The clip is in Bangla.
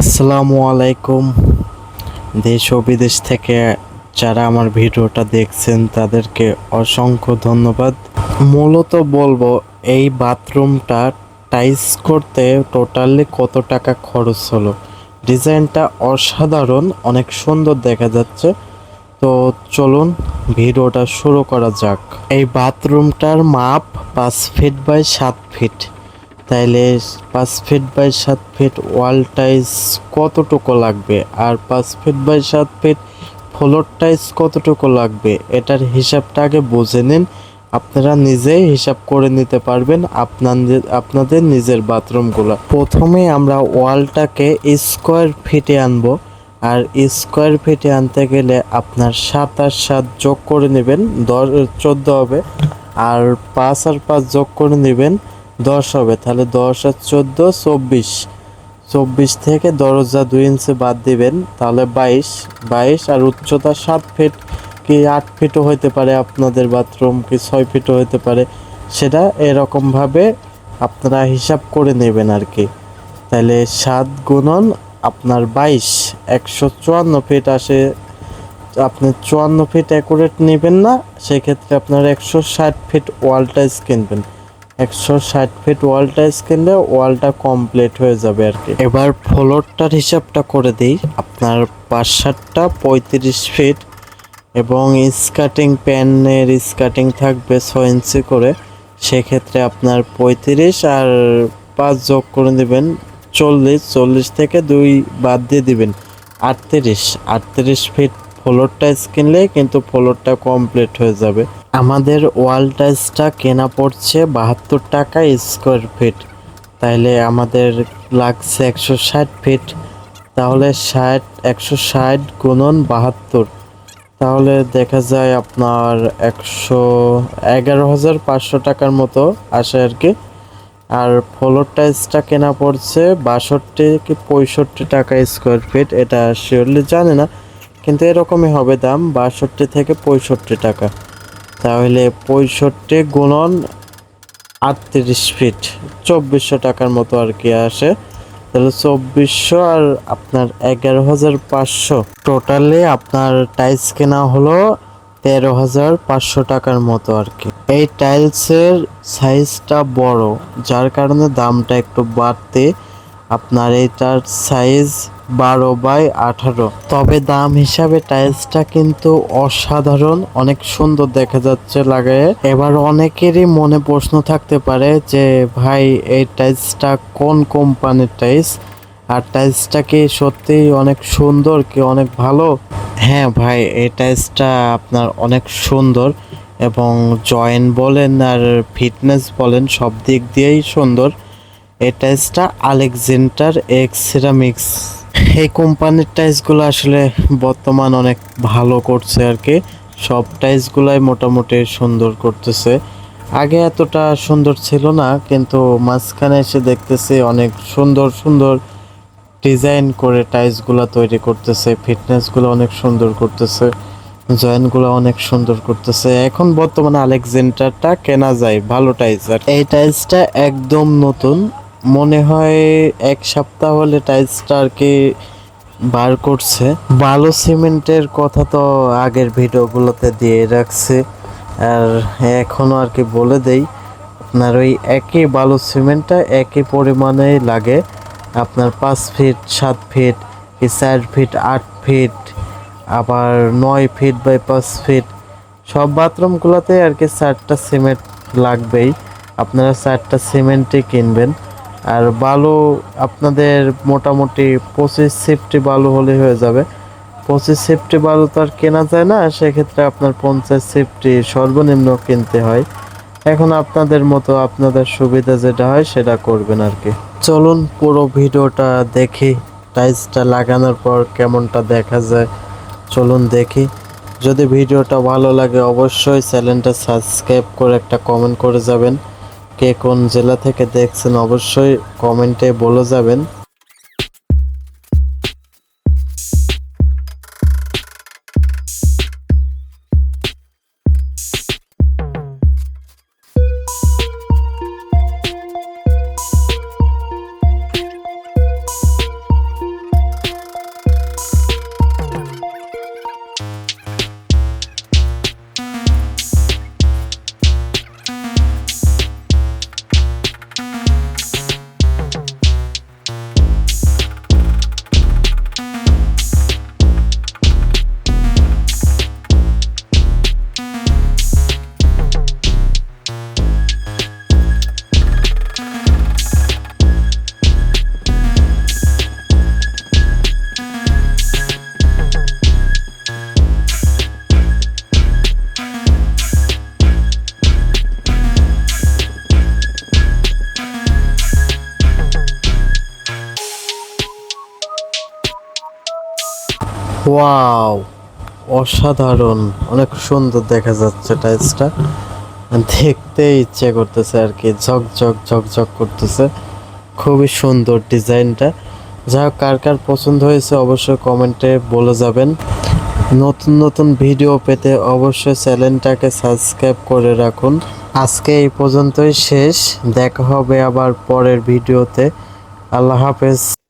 আসসালামু আলাইকুম। দেশ ও বিদেশ থেকে যারা আমার ভিডিওটা দেখছেন, তাদেরকে অসংখ্য ধন্যবাদ। মূলত বলব, এই বাথরুমটা টাইস করতে টোটালি কত টাকা খরচ হলো? ডিজাইনটা অসাধারণ, অনেক সুন্দর দেখা যাচ্ছে। তো চলুন, ভিডিওটা শুরু করা যাক। এই বাথরুমটার মাপ পাঁচ ফিট বাই সাত ফিট। তাইলে পাঁচ ফিট বাই সাত ফিট ওয়াল টাইস কতটুকু লাগবে? আর পাঁচ ফিট বাই সাত ফিট ফ্লোর টাইস কতটুকু লাগবে? এটার হিসাবটা আগে বুঝে নিন। আপনারা নিজেই হিসাব করে নিতে পারবেন আপনাদের আপনাদের নিজের বাথরুমগুলো। প্রথমে আমরা ওয়ালটাকে স্কোয়ার ফিটে আনব। আর স্কোয়ার ফিটে আনতে গেলে আপনার সাত আর সাত যোগ করে নেবেন, দশ, চোদ্দ হবে। আর পাঁচ আর পাঁচ যোগ করে নেবেন দশ হবে, তাহলে দশ আর চোদ্দ, চব্বিশ। চব্বিশ থেকে দরজা দুই ইঞ্চি বাদ দিবেন, তাহলে বাইশ। বাইশ আর উচ্চতা সাত ফিট কি আট ফিটও হতে পারে আপনাদের বাথরুম কি ছয় ফিটও হতে পারে। সেটা এরকমভাবে আপনারা হিসাব করে নেবেন আর কি। তাহলে সাত গুণন আপনার বাইশ, একশো চুয়ান্ন ফিট আসে। আপনি চুয়ান্ন ফিট অ্যাকুরেট নেবেন না, সেক্ষেত্রে আপনার একশো ষাট ফিট ওয়াল টাইস কিনবেন। একশো ষাট ফিট ওয়াল টাইস কিনলে ওয়ালটা কমপ্লিট হয়ে যাবে আর কি। এবার ফ্লোরটার হিসাবটা করে দিই। আপনার সাতটা পঁয়ত্রিশ ফিট এবং স্কার্টিং প্যানের স্কার্টিং থাকবে ছয় ইঞ্চি করে। সেক্ষেত্রে আপনার পঁয়ত্রিশ আর পাঁচ যোগ করে দেবেন চল্লিশ। চল্লিশ থেকে দুই বাদ দিয়ে দিবেন আটত্রিশ। আটত্রিশ ফিট ফ্লোর টাইস কিনলে কিন্তু ফ্লোরটা কমপ্লিট হয়ে যাবে। আমাদের ওয়াল টাইসটা কেনা পড়ছে বাহাত্তর টাকা স্কোয়ার ফিট তাইলে আমাদের লাগছে একশো ষাট ফিট তাহলে ষাট, একশো ষাট গুণন বাহাত্তর। তাহলে দেখা যায় আপনার একশো এগারো হাজার পাঁচশো টাকার মতো আসে আর কি। আর ফ্লোর টাইলসটা কেনা পড়ছে বাষট্টি কি পঁয়ষট্টি টাকা স্কোয়ার ফিট এটা শিওরলি জানি না, কিন্তু এরকমই হবে দাম বাষট্টি থেকে পঁয়ষট্টি টাকা। তাহলে পঁয়ষট্টি গুণন আটত্রিশ ফিট চব্বিশশো টাকার মতো আর কি আসে। তাহলে চব্বিশশো আর আপনার এগারো হাজার পাঁচশো। টোটালি আপনার টাইলস কেনা হলো তেরো হাজার পাঁচশো টাকার মতো আর কি। এই টাইলসের সাইজটা বড়, যার কারণে দামটা একটু বাড়তে। আপনার এইটার সাইজ বারো বাই আঠারো। তবে দাম হিসাবে টাইলসটা কিন্তু অসাধারণ, অনেক সুন্দর দেখা যাচ্ছে লাগায়ে। এবার অনেকেরই মনে প্রশ্ন থাকতে পারে যে, ভাই, এই টাইলসটা কোন কোম্পানির টাইলস আর টাইলসটা কি সত্যিই অনেক সুন্দর কি অনেক ভালো? হ্যাঁ ভাই, এই টাইলসটা আপনার অনেক সুন্দর এবং জয়েন্ট বলেন আর ফিটনেস বলেন সব দিক দিয়েই সুন্দর। এই টাইলসটা আলেকজেন্ডার এক্স সিরামিক্স। এই কোম্পানির টাইলসগুলো আসলে বর্তমান অনেক ভালো করছে আর কি। সব টাইলসগুলাই মোটামুটি সুন্দর করতেছে। আগে এতটা সুন্দর ছিল না, কিন্তু মাঝখানে এসে দেখতেছি অনেক সুন্দর সুন্দর ডিজাইন করে টাইলসগুলো তৈরি করতেছে। ফিটনেসগুলো অনেক সুন্দর করতেছে। জয়েন্টগুলো অনেক সুন্দর করতেছে। এখন বর্তমানে আলেকজেন্ডারটা কেনা যায়, ভালো টাইলস আর এই টাইলসটা একদম নতুন। মনে হয় এক সপ্তাহ হলে টাইলসটা আর কি বার করছে। ভালো সিমেন্টের কথা তো আগের ভিডিওগুলোতে দিয়ে রাখছে। আর এখনও আর কি বলে দেই, আপনার ওই একই বালু সিমেন্টটা একই পরিমাণে লাগে। আপনার পাঁচ ফিট সাত ফিট কি চার ফিট আট ফিট আবার নয় ফিট বাই পাঁচ ফিট সব বাথরুমগুলোতে আর কি চারটা সিমেন্ট লাগবেই। আপনারা চারটা সিমেন্টই কিনবেন। আর বালু আপনাদের মোটামুটি পঁচিশ সিফটি বালু হলে হয়ে যাবে। পঁচিশ সিফটি বালু তো আর কেনা যায় না, সেক্ষেত্রে আপনার পঞ্চাশ সিফটি সর্বনিম্ন কিনতে হয়। এখন আপনাদের মতো আপনাদের সুবিধা যেটা হয় সেটা করবেন আর কি। চলুন পুরো ভিডিওটা দেখি, টাইলসটা লাগানোর পর কেমনটা দেখা যায়। চলুন দেখি। যদি ভিডিওটা ভালো লাগে অবশ্যই চ্যানেলটা সাবস্ক্রাইব করে একটা কমেন্ট করে যাবেন। কে কোন জেলা থেকে দেখছেন অবশ্যই কমেন্টে বলে যাবেন। ওয়াও অসাধারণ। অনেক সুন্দর দেখা যাচ্ছে টাইলসটা। দেখতে ইচ্ছে করতেছে আর কি ঝকঝক ঝকঝক করতেছে। খুবই সুন্দর ডিজাইনটা। যা কার কার পছন্দ হয়েছে অবশ্যই কমেন্টে বলে যাবেন। নতুন নতুন ভিডিও পেতে অবশ্যই চ্যানেলটাকে সাবস্ক্রাইব করে রাখুন। আজকে এই পর্যন্তই শেষ। দেখা হবে আবার পরের ভিডিওতে। আল্লাহ হাফেজ।